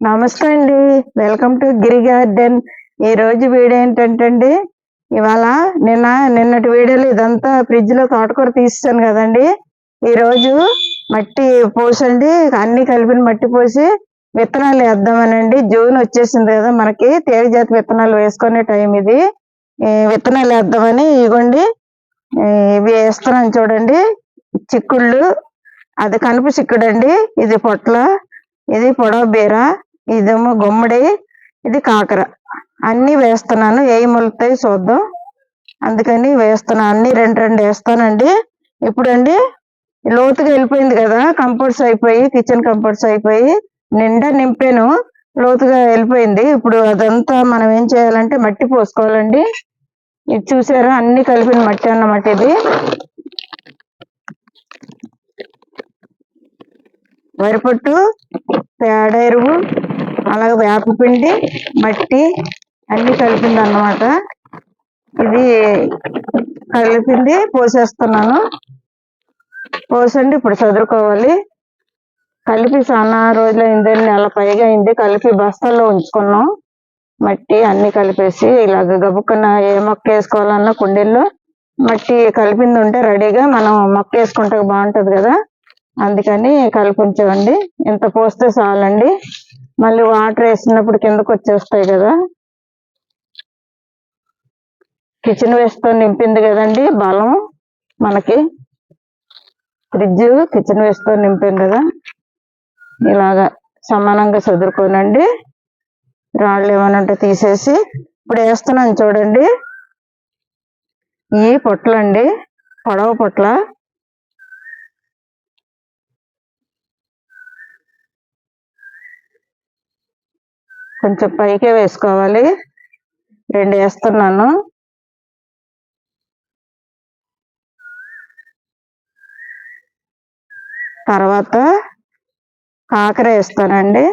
నమస్తే అండి. Welcome to Giri garden ఈ రోజు వీడియో ఏంటంటే అండి ఇవాళ నిన్న నిన్నటి వీడియోలో ఇదంతా ఫ్రిడ్జ్లో తోటకూర తీసాను కదండి. ఈ రోజు మట్టి పోసండి. అన్ని కలిపిన మట్టి పోసి విత్తనాలు వేద్దామనండి. జూన్ వచ్చేసింది కదా మనకి. తేలి జాతి విత్తనాలు వేసుకునే టైం ఇది. విత్తనాలు వేద్దామని ఇగోండి. ఇవి వేస్తున్నాను చూడండి. చిక్కుళ్ళు. అది కనుపు చిక్కుడు అండి ఇది పొట్ల. ఇది పొడవ బీర ఇదేమో గుమ్మడి ఇది కాకర. అన్ని వేస్తున్నాను. ఏవి మొలుతాయి చూద్దాం. అందుకని వేస్తున్నాను అన్ని రెండు రెండు వేస్తానండి. ఇప్పుడు అండి లోతుగా వెళ్ళిపోయింది కదా కంపోర్ట్స్ అయిపోయి కిచెన్ కంపోర్ట్స్ అయిపోయి నిండా నింపాను. లోతుగా వెళ్ళిపోయింది. ఇప్పుడు అదంతా మనం ఏం చేయాలంటే మట్టి పోసుకోవాలండి. ఇది చూసారా? అన్ని కలిపిన మట్టి అన్నమాట ఇది. వరిపొట్టు పేడ ఎరువు అలాగే వేపపిండి మట్టి అన్ని కలిపింది అన్నమాట ఇది కలిపింది పోసేస్తున్నాను. పోసండి ఇప్పుడు చదువుకోవాలి కలిపి చాలా రోజులు అయింది నెల పైగా అయింది. కలిపి బస్తాల్లో ఉంచుకున్నాం. మట్టి అన్ని కలిపేసి ఇలాగ గబుక్కున ఏ మొక్క వేసుకోవాలన్నా కుండీల్లో మట్టి కలిపింది ఉంటే రెడీగా మనం మొక్క వేసుకుంటే బాగుంటుంది కదా. అందుకని కలిపించమండి ఇంత పోస్తే చాలండి. మళ్ళీ వాటర్ వేసినప్పుడు కిందకు వచ్చేస్తాయి కదా. కిచెన్ వేస్ట్ నింపింది కదండి బలం మనకి. ఫ్రిడ్జ్ కిచెన్ వేస్ట్తో నింపాం కదా. ఇలాగా సమానంగా చదువుకోనండి రాళ్ళు ఏమైనా ఉంటే తీసేసి ఇప్పుడు వేస్తున్నాను చూడండి. ఈ పొట్లండి పొడవ పొట్ల కొంచెం పైకే వేసుకోవాలి. రెండు వేస్తున్నాను. తర్వాత కాకర వేస్తానండి.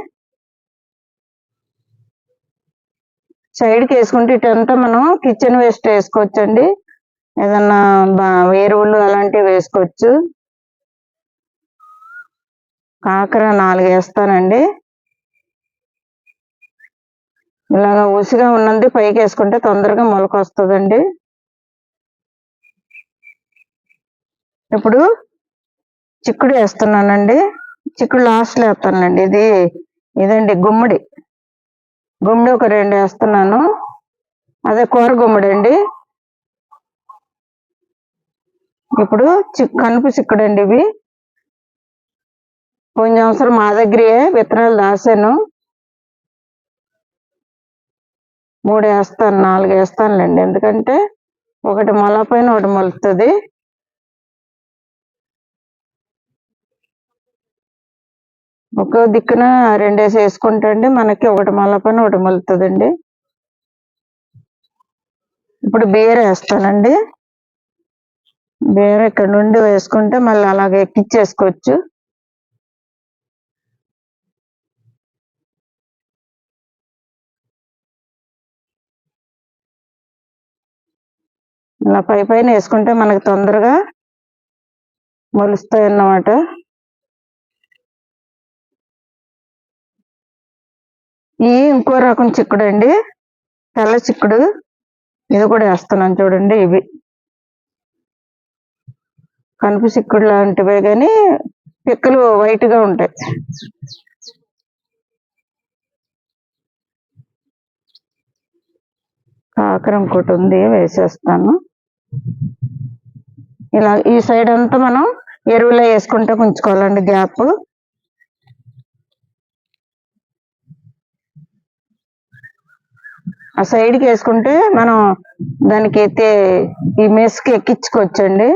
సైడ్కి వేసుకుంటే ఇటంతా మనం కిచెన్ వేస్ట్ వేసుకోవచ్చండి. ఏదన్నా బా- ఎరువులు అలాంటివి వేసుకోవచ్చు. కాకర నాలుగు వేస్తానండి. ఇలాగ ఉసిగా ఉన్నది పైకి వేసుకుంటే తొందరగా మొలక వస్తుందండి. ఇప్పుడు చిక్కుడు వేస్తున్నానండి. చిక్కుడు లాస్ట్లో వేస్తానండి. ఇది ఇదండి గుమ్మడి. గుమ్మడి ఒక రెండు వేస్తున్నాను. అదే కూర గుమ్మడి అండి. ఇప్పుడు చిక్కు కనుపు చిక్కుడు అండి ఇవి. కొంచెం అవసరం మా దగ్గరే విత్తనాలు దాసాను మూడు వేస్తాను నాలుగు వేస్తానులేండి ఎందుకంటే ఒకటి మొల పైన ఒకటి మొలుతుంది ఒక్కో దిక్కున రెండేసి వేసుకుంటండి మనకి ఒకటి మొల పైన ఒకటి మొలుతుందండి ఇప్పుడు బీర వేస్తానండి. బీర ఇక్కడ నుండి వేసుకుంటే మళ్ళీ అలాగే ఎక్కిచ్చేసుకోవచ్చు. ఇలా పై పైన వేసుకుంటే మనకి తొందరగా మొలుస్తాయి అన్నమాట. ఈ ఇంకో రకం చిక్కుడు అండి. తెల్ల చిక్కుడు. ఇది కూడా వేస్తున్నాను చూడండి ఇవి. కనుపు చిక్కుడు లాంటివే కానీ పిక్కలు వైట్గా ఉంటాయి. కాకరం ఇంకోటి ఉంది వేసేస్తాను. ఇలా ఈ సైడ్ అంతా మనం ఎరువులో వేసుకుంటే ఉంచుకోవాలండి గ్యాప్ ఆ సైడ్కి వేసుకుంటే మనం దానికైతే ఈ మెస్కి ఎక్కించుకోవచ్చండి.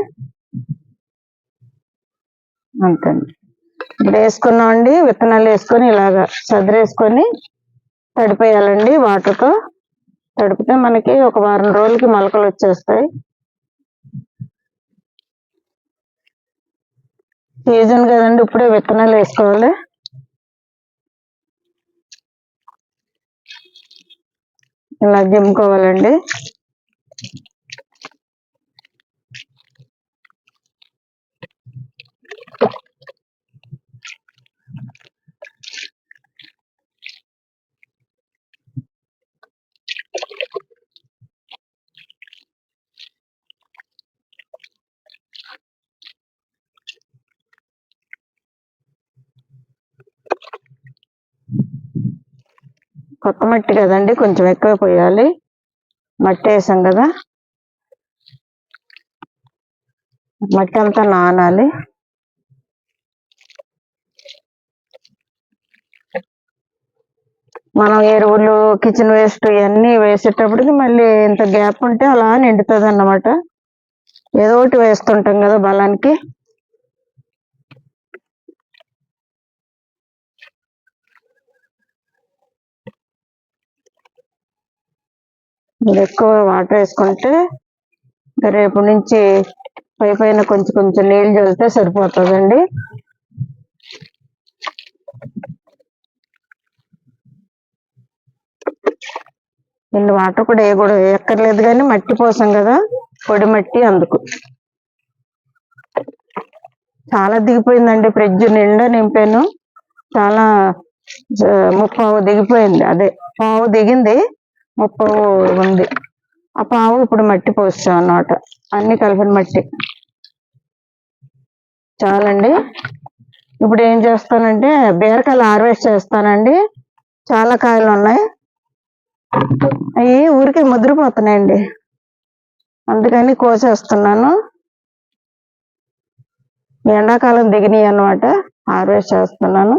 అంతండి ఇప్పుడు వేసుకున్నామండి విత్తనాలు వేసుకొని ఇలాగా చదిరేసుకొని తడిపేయాలండి వాటర్తో తడిపితే మనకి ఒక వారం రోజులకి మొలకలు వచ్చేస్తాయి. సీజన్ కదండి ఇప్పుడే విత్తనాలు వేసుకోవాలి. ఇలా దింపుకోవాలండి కొత్త మట్టి కదండి కొంచెం ఎక్కువ పోయాలి. మట్టి వేసాం కదా. మట్టి అంతా నానాలి. మనం ఎరువులు కిచెన్ వేస్ట్ ఇవన్నీ వేసేటప్పటికి మళ్ళీ ఇంత గ్యాప్ ఉంటే అలా నిండుతుంది అన్నమాట ఏదో ఒకటి వేస్తుంటాం కదా బలానికి. ఎక్కువ వాటర్ వేసుకుంటే రేపు నుంచి పై పైన కొంచెం కొంచెం నీళ్ళు చల్లితే సరిపోతుందండి. ఇన్ని వాటర్ కూడా వేయకూడదు. ఎక్కర్లేదు కానీ మట్టి పోసాం కదా పొడి మట్టి అందుకు. చాలా దిగిపోయిందండి ఫ్రిడ్జ్ నిండా నింపాను. చాలా ముప్పావు దిగిపోయింది. అదే పావు దిగింది. ముప్పావు ఉంది. ఆ పావు ఇప్పుడు మట్టి పోస్తాం అన్నమాట. అన్ని కలిపిన మట్టి. చాలండి. ఇప్పుడు ఏం చేస్తానంటే బీరకాయలు హార్వెస్ట్ చేస్తానండి. చాలా కాయలు ఉన్నాయి. అవి ఊరికే ముద్రపోతున్నాయండి. అందుకని కోసేస్తున్నాను. ఎండాకాలం దిగినాయి అన్నమాట. హార్వెస్ట్ చేస్తున్నాను.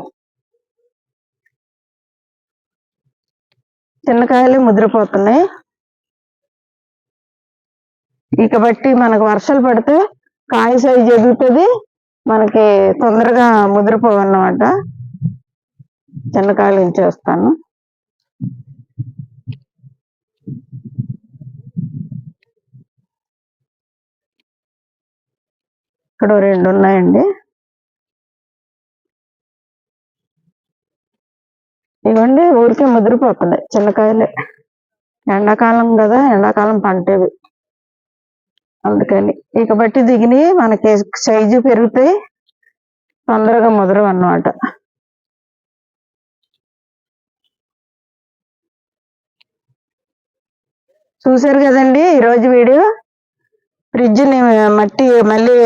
చిన్న ముద్రపోతున్నాయి. ఇక బట్టి మనకు వర్షాలు పడితే కాయ సైజ్ ఎదుగుతుంది. మనకి తొందరగా ముదిరిపోవు అన్నమాట చిన్న ఇక్కడ రెండు ఉన్నాయండి. చూడండి ఊరికే ముదిరిపోతున్నాయి చిన్నకాయలే. ఎండాకాలం కదా ఎండాకాలం పంటవి. అందుకని ఇక బట్టి దిగిని మనకి సైజు పెరుగుతాయి తొందరగా ముదరవు అన్నమాట చూసారు కదండి ఈరోజు వీడియో? ఫ్రిడ్జ్ని మట్టి మళ్ళీ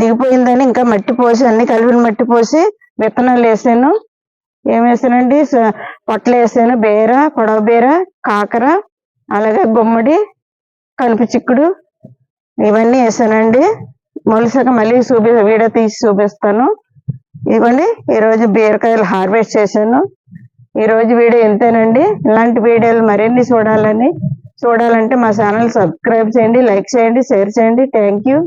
దిగిపోయిందని ఇంకా మట్టి పోసి అన్ని కలిపిన మట్టి పోసి విత్తనాలు వేసాను. ఏం వేసానండి? పొట్టలు వేసాను. బీర పొడవ బీర కాకర అలాగే గుమ్మడి కలుపు చిక్కుడు ఇవన్నీ వేసానండి. మొలిసాక మళ్ళీ చూపి వీడియో తీసి చూపిస్తాను. ఇదిగోండి ఈరోజు బీరకాయలు హార్వెస్ట్ చేశాను. ఈరోజు వీడియో ఇంతేనండి. ఇలాంటి వీడియోలు మరిన్ని చూడాలని చూడాలంటే మా ఛానల్ సబ్స్క్రైబ్ చేయండి లైక్ చేయండి షేర్ చేయండి. Thank you.